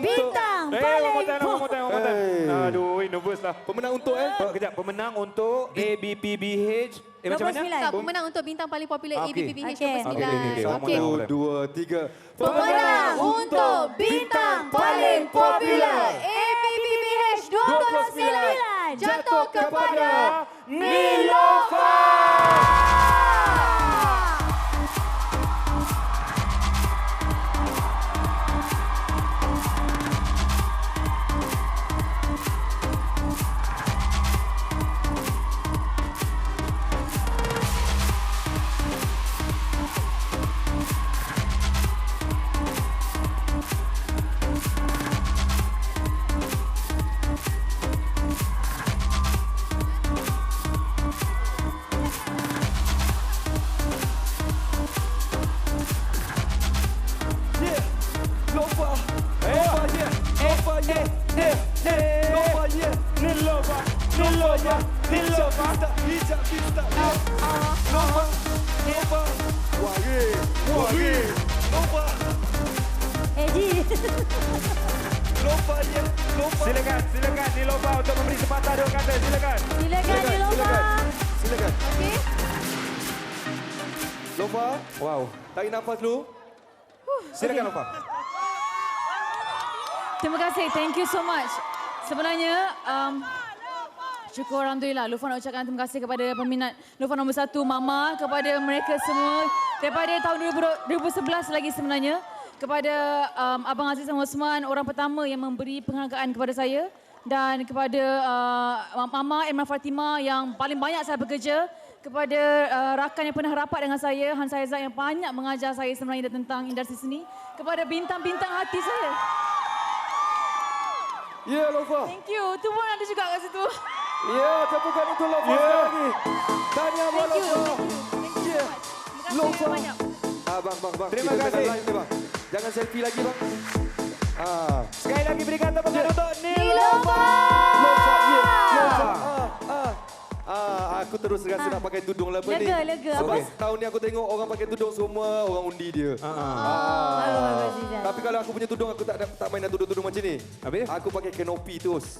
Bintang eh, paling pop. Eh, one more time, one more time. Hey. Aduh, nervous lah. Pemenang untuk eh? Oh, kejap, pemenang untuk ABPBH. Eh, macam mana? Tak, pemenang untuk bintang paling popular okay. ABPBH. Okay. Okay. Okay. Okay. Satu, dua, tiga. Pemenang untuk bintang paling popular ABPBH 29. Jatuh kepada Nilofar. Nilofa, Lofa, yeah. Nilofa. Hijab pista. Lofa. Lofa. Wage. Wage. Lofa. Eji. Lofa, yeah. Lofa. Silakan, silakan Nilofa untuk memberi sepatah dua kata. Silakan. Silakan Nilofa. Silakan. Okey. Lofa, Wow. tarik nafas dulu. Silakan Lofa. Terima kasih. Thank you so much. Sebenarnya, um, syukur Alhamdulillah. Lufa nak ucapkan terima kasih kepada peminat Lufa nombor satu, Mama, kepada mereka semua daripada tahun 2011 lagi sebenarnya. Kepada um, Abang Aziz dan Osman, orang pertama yang memberi penghargaan kepada saya. Dan kepada uh, Mama Emma Fatima yang paling banyak saya bekerja. Kepada uh, rakan yang pernah rapat dengan saya, Han Saizat yang banyak mengajar saya sebenarnya tentang industri seni. Kepada bintang-bintang hati saya. Ya, yeah, Lofa. Thank you. Tu pun ada juga. Ya, yeah, tepukan untuk Lofa Ya. sekali lagi. Tahniah buat Thank you. Lofa. Thank you. Thank you Yeah. so much. Terima kasih Lofa. banyak. Ah, bang, bang, bang. Terima Kita kasih. jangan live ni, bang. Jangan selfie lagi, bang. Ah. Sekali lagi berikan tepuk tangan untuk Nilofa. Nilofa. Lofa, ya. Lofa. Ah, ah. Ah, aku terus rasa nak pakai tudung lah apa ni. Lega, lega. Sebab Apa? tahun ni aku tengok orang pakai tudung semua orang undi dia. Ah, ah. Ah. Tapi kalau aku punya tudung aku tak ada tak main nak tudung-tudung macam ni. Habis? Aku pakai kanopi terus.